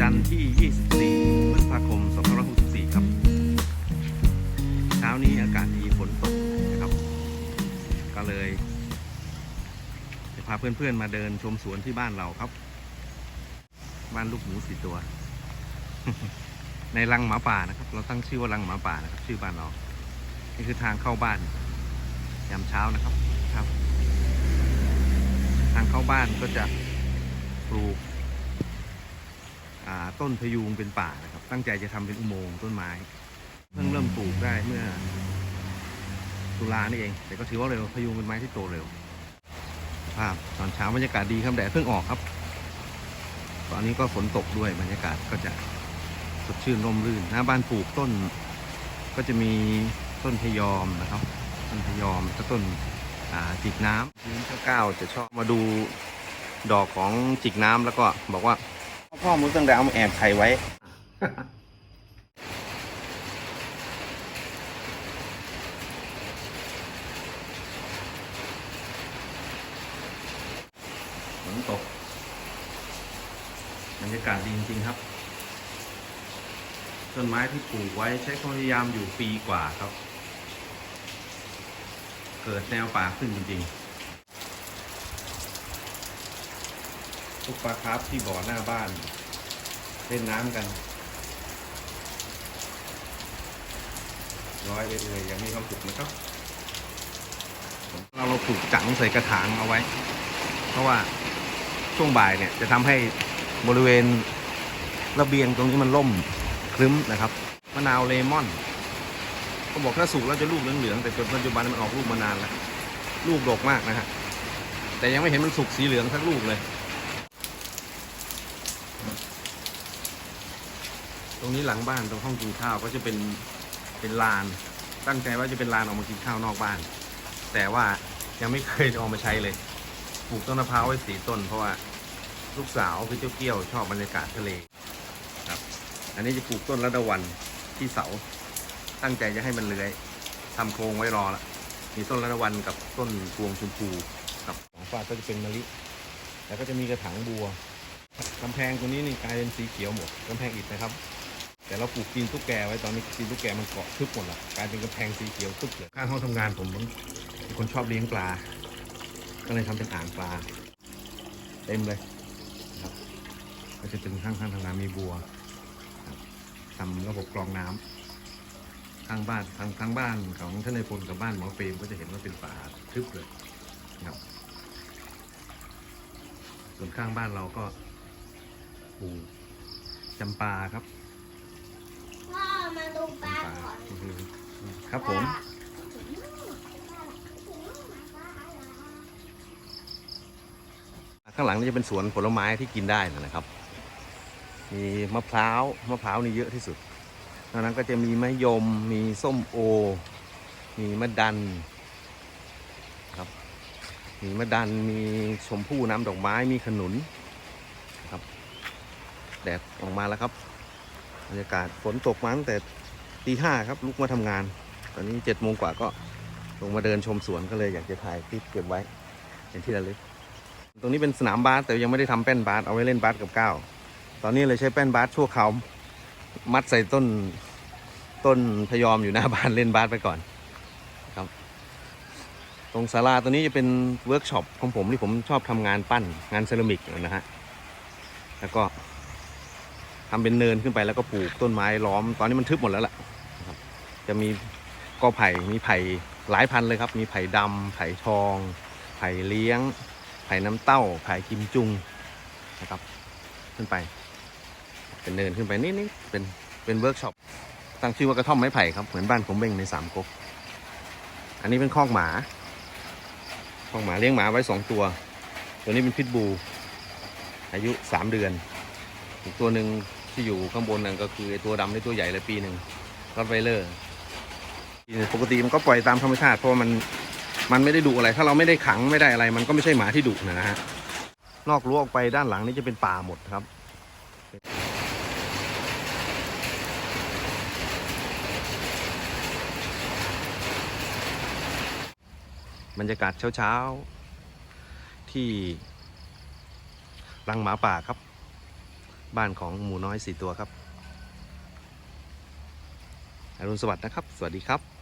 จันทร์ที่ 24 พฤษภาคม 2564 ครับ เช้านี้อากาศดีฝนตกนะครับ ก็เลยจะพาเพื่อนๆมาเดินชมสวนที่บ้านเราครับ บ้านลูกหมูสี่ตัว ในรังหมาป่านะครับ เราตั้งชื่อว่ารังหมาป่านะครับ ชื่อบ้านเรา นี่คือทางเข้าบ้านยามเช้านะครับครับ ทางเข้าบ้านก็จะปลูก ต้นพยูงเป็นป่านะครับ ตั้งใจจะทำเป็นอุโมงค์ต้นไม้เพิ่งเริ่มปลูกได้เมื่อตุลานี่เอง แต่ก็ถือว่าเร็วพยูงเป็นไม้ที่โตเร็วภาพตอนเช้าบรรยากาศดีครับแดดเพิ่งออกครับ ตอนนี้ก็ฝนตกด้วยบรรยากาศก็จะสดชื่นร่มรื่นหน้าบ้านปลูกต้น ก็จะมีต้นพยอมนะครับ ต้นพยอมก็ต้นจิกน้ำลิ้นเก้าจะชอบมาดูดอกของจิกน้ำแล้วก็บอกว่า พ่อมึงตั้งแต่เอามาแอบไข่ไว้ ฝนตกบรรยากาศดีจริง ๆ ครับ ต้นไม้ที่ปลูกไว้ใช้ความพยายามอยู่ปีกว่าครับ เกิดแนวป่าขึ้นจริง ๆ ทุกปลาคาร์ฟที่บ่อหน้าบ้าน เล่นน้ำกัน ร้อยเอื่อยๆยังมีความสุขนะครับ เราเราปลูกจังใส่กระถางเอาไว้ เพราะว่าช่วงบ่ายเนี่ยจะทำให้บริเวณระเบียงตรงนี้มันล่มครึ้มนะครับมะนาวเลมอนเขาบอกถ้าสุกแล้วจะลูกเหลืองๆแต่จนปัจจุบันมันออกลูกมานานแล้ว ลูกดกมากนะฮะแต่ยังไม่เห็นมันสุกสีเหลืองสักลูกเลย รงนี้หลังบ้านตรงห้องกินข้าวก็จะเป็นเป็นลาน ตั้งใจว่าจะเป็นลานออกมากินข้าวนอกบ้าน แต่ว่ายังไม่เคยเอามาใช้เลยปลูกต้นมะพร้าวไว้สีต้น เพราะว่าลูกสาวคือเจ้าเกี้ยวชอบบรรยากาศทะเลครับ อันนี้จะปลูกต้นระดวันที่เสา ตั้งใจจะให้มันเลื้อยทำโครงไว้รอละมีต้นระดวันกับต้นพวงชมพูครับของฝาก็จะเป็นมะลิแล้วก็จะมีกระถางบัวกำแพงตรงนี้นี่กลายเป็นสีเขียวหมดกำแพงอิฐนะครับ แต่เราปลูกตีนตุ๊กแกไว้ตอนนี้ตีนตุ๊กแกมันเกาะทึบหมดละกลายเป็นกำแพงสีเขียวทึบเลยข้างห้องทำงานผมเป็นคนชอบเลี้ยงปลา ก็เลยทำเป็นอ่างปลา เต็มเลยครับ ก็จะเป็นข้างข้างทางานมีบัวทำระบบกรองน้ำข้างบ้านทางทางบ้านของท่านในายพลกับบ้านหมอเปรมก็จะเห็นว่าเป็นป่าทึบเลยครับส่วนข้างบ้านเราก็ปลูกจำปาครับ มาดูปลาจำปาก่อนอือครับผม ข้างหลังนี่จะเป็นสวนผลไม้ที่กินได้นะครับ มีมะพร้าว มะพร้าวนี่เยอะที่สุดนอกนั้นก็จะมีมะยม มีส้มโอ มีมะดันครับ มีมะดัน มีชมพู่น้ำดอกไม้ มีขนุนครับ แดดออกมาแล้วครับ บรรยากาศฝนตกมาตั้งแต่ตีห้าครับลุกมาทำงาน ตอนนี้เจ็ดโมงกว่าก็ลงมาเดินชมสวนก็เลยอยากจะถ่ายคลิปเก็บไว้เป็นที่ระลึก ตรงนี้เป็นสนามบาสแต่ยังไม่ได้ทำแป้นบาสเอาไว้เล่นบาสกับก้าวตอนนี้เลยใช้แป้นบาสชั่วคราวมัดใส่ต้นต้นพยอมอยู่หน้าบ้านเล่นบาสไปก่อนครับ ตรงศาลาตัวนี้จะเป็นเวิร์กช็อปของผมที่ผมชอบทำงานปั้นงานเซรามิกนะฮะแล้วก็ ทำเป็นเนินขึ้นไปแล้วก็ปลูกต้นไม้ล้อม ตอนนี้มันทึบหมดแล้วล่ะนะครับ จะมีกอไผ่มีไผ่หลายพันเลยครับ มีไผ่ดำไผ่ทอง ไผ่เลี้ยง ไผ่น้ำเต้า ไผ่กิมจุงนะครับ ขึ้นไป เป็นเนินขึ้นไปนิดๆเป็นเป็นเวิร์กช็อปตั้งชื่อว่ากระท่อมไม้ไผ่ครับเหมือนบ้านผมเบ่งในสามก๊กอันนี้เป็นคอกหมาคอกหมาเลี้ยงหมาไว้สองตัว ตัวนี้เป็นพิทบู อายุสามเดือน อีกตัวหนึ่ง ที่อยู่ข้างบนนั่นก็คือไอ้ตัวดำไอ้ตัวใหญ่เลยปีหนึ่งรอดไวเลอร์ปกติมันก็ปล่อยตามธรรมชาติเพราะมันมันไม่ได้ดุอะไร ถ้าเราไม่ได้ขังไม่ได้อะไร มันก็ไม่ใช่หมาที่ดุนะฮะนอกรั้วออกไปด้านหลังนี่จะเป็นป่าหมดครับบรรยากาศเช้า ๆ ที่รังหมาป่าครับ บ้านของหมูน้อยสี่ตัวครับอรุณสวัสดิ์นะครับ สวัสดีครับ